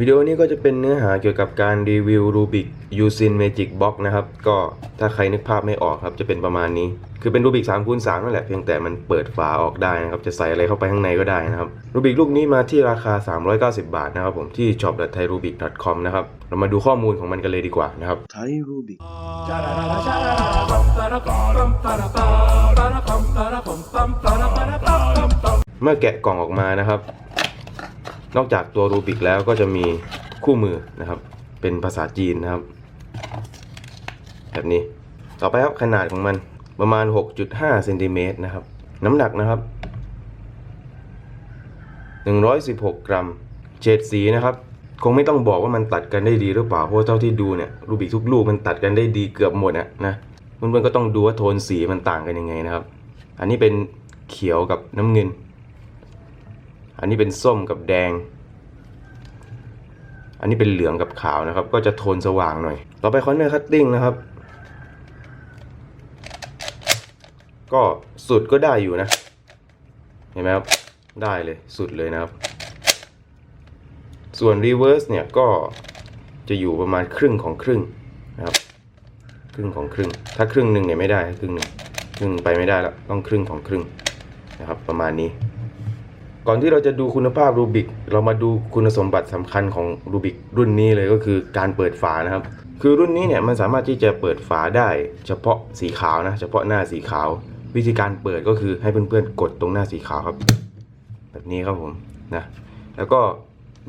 วิดีโอนี้ก็จะเป็นเนื้อหาเกี่ยวกับการรีวิว Rubik Usin Magic Box นะครับ ก็ถ้าใครนึกภาพไม่ออกครับ จะเป็นประมาณนี้ คือเป็น Rubik 3คูณ3นั่นแหละ เพียงแต่มันเปิดฝาออกได้นะครับ จะใส่อะไรเข้าไปข้างในก็ได้นะครับ Rubik ลูกนี้มาที่ราคา 390 บาทนะครับผมที่ shop.thairubic.com นะครับ เรามาดูข้อมูลของมันกันเลยดีกว่านะครับ Thai Rubik เมื่อแกะกล่องออกมานะครับ นอกจากตัวรูบิกแล้วก็จะมีคู่มือนะครับ เป็นภาษาจีนนะครับ แบบนี้ต่อไปครับขนาดของมันประมาณ 6.5เซนติเมตรนะครับ น้ำหนักนะครับ 116 กรัม เฉดสีนะครับ คงไม่ต้องบอกว่ามันตัดกันได้ดีหรือเปล่า เพราะเท่าที่ดูเนี่ยรูบิกทุกลูกมันตัดกันได้ดีเกือบหมดอะนะเพื่อนๆก็ต้องดูว่าโทนสีมันต่างกันยังไงนะครับ อันนี้เป็นเขียวกับน้ำเงิน อันนี้เป็นส้มกับแดง อันนี้เป็นเหลืองกับขาวนะครับ ก็จะโทนสว่างหน่อย ต่อไปคอนเนอร์คัตติ้งนะครับ ก็สุดก็ได้อยู่นะ เห็นไหมครับ ได้เลยสุดเลยนะครับ ส่วนรีเวิร์สเนี่ยก็จะอยู่ประมาณครึ่งของครึ่งนะครับ ครึ่งของครึ่ง ถ้าครึ่งหนึ่งเนี่ยไม่ได้ครึ่งหนึ่งครึ่งไปไม่ได้แล้วต้องครึ่งของครึ่งนะครับ ประมาณนี้ ก่อนที่เราจะดูคุณภาพรูบิกเรามาดูคุณสมบัติสำคัญของรูบิกรุ่นนี้เลยก็คือการเปิดฝานะครับ คือรุ่นนี้เนี่ยมันสามารถที่จะเปิดฝาได้ เฉพาะสีขาวนะเฉพาะหน้าสีขาว วิธีการเปิดก็คือให้เพื่อนๆกดตรงหน้าสีขาวครับ แบบนี้ครับผมนะแล้วก็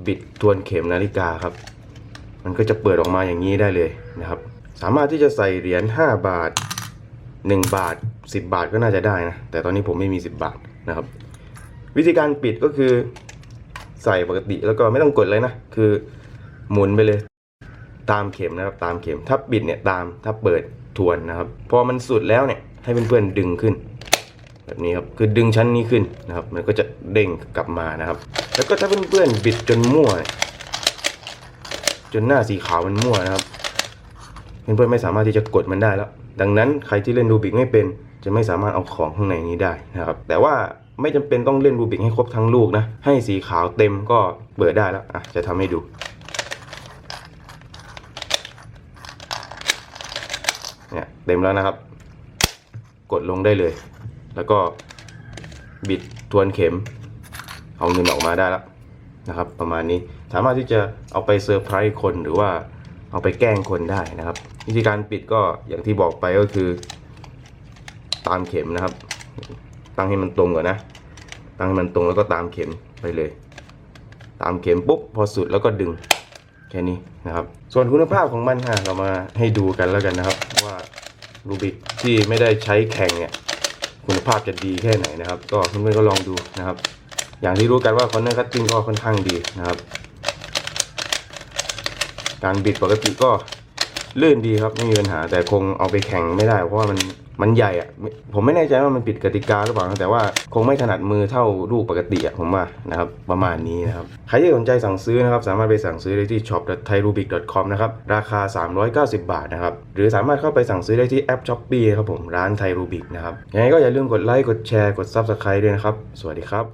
บิดทวนเข็มนาฬิกาครับ มันก็จะเปิดออกมาอย่างนี้ได้เลยนะครับ สามารถที่จะใส่เหรียญ5บาท 1 บาท 10 บาทก็น่าจะได้นะแต่ตอนนี้ผมไม่มี 10 บาทนะครับ วิธีการปิดก็คือใส่ปกติแล้วก็ไม่ต้องกดเลยนะ คือหมุนไปเลย ตามเข็มนะครับตามเข็มถ้าปิดเนี่ยตามถ้าเปิดทวนนะครับ พอมันสุดแล้วเนี่ยให้เพื่อนๆดึงขึ้น แบบนี้ครับคือดึงชั้นนี้ขึ้นนะครับ มันก็จะเด้งกลับมานะครับ แล้วก็ถ้าเพื่อนๆบิดจนมั่ว จนหน้าสีขาวมันมั่วนะครับเพื่อนๆไม่สามารถที่จะกดมันได้แล้ว ดังนั้นใครที่เล่นรูบิกไม่เป็น จะไม่สามารถเอาของข้างในนี้ได้นะครับ แต่ว่า ไม่จำเป็นต้องเล่นรูบิกให้ครบทั้งลูกนะ ให้สีขาวเต็มก็เปิดได้แล้วอะจะทำให้ดู เนี่ยเต็มแล้วนะครับ กดลงได้เลย แล้วก็บิดทวนเข็ม เอาเงินออกมาได้แล้วนะครับ ประมาณนี้สามารถที่จะเอาไปเซอร์ไพรส์คนหรือว่าเอาไปแกล้งคนได้นะครับ วิธีการปิดก็อย่างที่บอกไปก็คือ ตามเข็มนะครับ ตั้งให้มันตรงก่อนนะ ตั้งให้มันตรงแล้วก็ตามเข็มไปเลย ตามเข็มปุ๊บพอสุดแล้วก็ดึงแค่นี้นะครับ ส่วนคุณภาพของมันฮะเรามาให้ดูกันแล้วกันนะครับ ว่ารูบิกที่ไม่ได้ใช้แข่งเนี่ยคุณภาพจะดีแค่ไหนนะครับ ก็เพื่อนๆก็ลองดูนะครับ อย่างที่รู้กันว่าคอนเนอร์คัตติ้งก็ค่อนข้างดีนะครับ การบิดปกติก็ลื่นดีครับไม่มีปัญหาแต่คงเอาไปแข่งไม่ได้ เพราะว่ามัน มันใหญ่อะผมไม่แน่ใจว่ามันผิดกติกาหรือเปล่าแต่ว่าคงไม่ถนัดมือเท่าลูกปกติอะผมว่านะครับประมาณนี้นะครับใครที่สนใจสั่งซื้อนะครับสามารถไปสั่งซื้อได้ที่ shop.thairubic.com นะครับราคา 390 บาทนะครับหรือสามารถเข้าไปสั่งซื้อได้ที่แอปช้อปปี้ครับผมร้านไทยรูบิกนะครับยังไงก็อย่าลืมกดไลค์กดแชร์กด Subscribe ด้วยนะครับ สวัสดีครับ